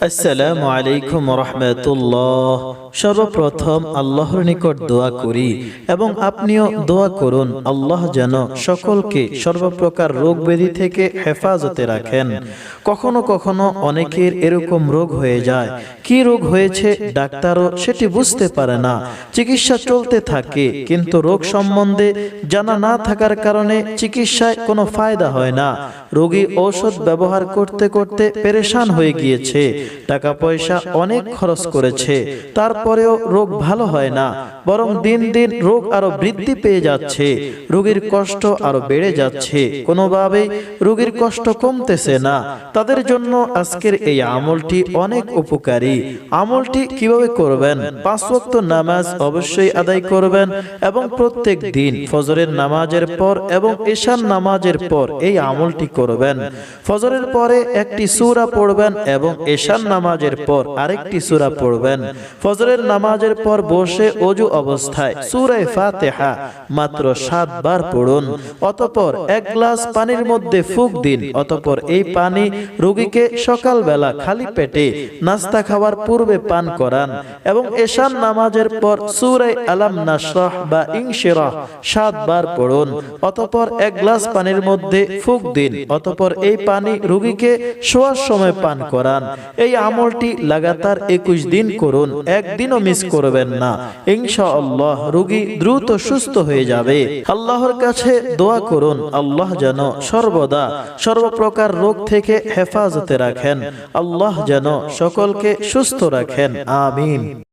আসসালামু আলাইকুম রহমতুল্লাহ। সর্বপ্রথম আল্লাহর নিকট দোয়া করি এবং আপনিও দোয়া করুন, আল্লাহ যেন সকলকে সর্বপ্রকার রোগ ব্যাধি থেকে হেফাজতে রাখেন। কখনো কখনো অনেকের এরকম রোগ হয়ে যায়। কি রোগ হয়েছে ডাক্তারও সেটি বুঝতে পারে না। চিকিৎসা চলতে থাকে, কিন্তু রোগ সম্বন্ধে জানা না থাকার কারণে চিকিৎসায় কোনো ফায়দা হয় না। রোগী ঔষধ ব্যবহার করতে করতে পেরেশান হয়ে গিয়েছে। টাকা পয়সা অনেক খরচ করেছে। তারপরেও রোগ ভালো হয় না, বরং দিন দিন রোগ আরও বৃদ্ধি পেয়ে যাচ্ছে, রোগীর কষ্ট আরও বেড়ে যাচ্ছে। কোনোভাবেই রোগীর কষ্ট কমতেছে না। তাদের জন্য আজকের এই আমলটি অনেক উপকারী। আমলটি কীভাবে করবেন? পাঁচ ওয়াক্ত নামাজ অবশ্যই আদায় করবেন এবং প্রত্যেক দিন ফজরের নামাজের পর এবং ঈশান নামাজের পর এই আমলটি করবেন। ফজরের পরে একটি সূরা পড়বেন এবং ঈশান নামাজের পর আরেকটি সূরা পড়বেন। ফজরের নামাজের পর বসে অজু অবস্থায় সূরা ফাতিহা মাত্র সাতবার পড়ুন। অতঃপর এক গ্লাস পানির মধ্যে ফুক দিন। অতঃপর এই পানি রোগীকে সকালবেলা খালি পেটে নাস্তা খাওয়ার পূর্বে পান করান। এবং এশান নামাজের পর সূরা আলাম নাশরাহ বা ইনশিরাহ সাতবার পড়ুন। অতঃপর এক গ্লাস পানির মধ্যে ফুক দিন। অতঃপর এই পানি রোগীকে শোয়ার সময় পান করান এই আমলটি লাগাতার একুশ দিন করুন, একদিনও মিস করবেন না। ইনশাআল্লাহ রোগী দ্রুত সুস্থ হয়ে যাবে। আল্লাহর কাছে দোয়া করুন, আল্লাহ যেন সর্বদা সর্বপ্রকার রোগ থেকে হেফাজতে রাখেন। আল্লাহ যেন সকলকে সুস্থ রাখেন। আমিন।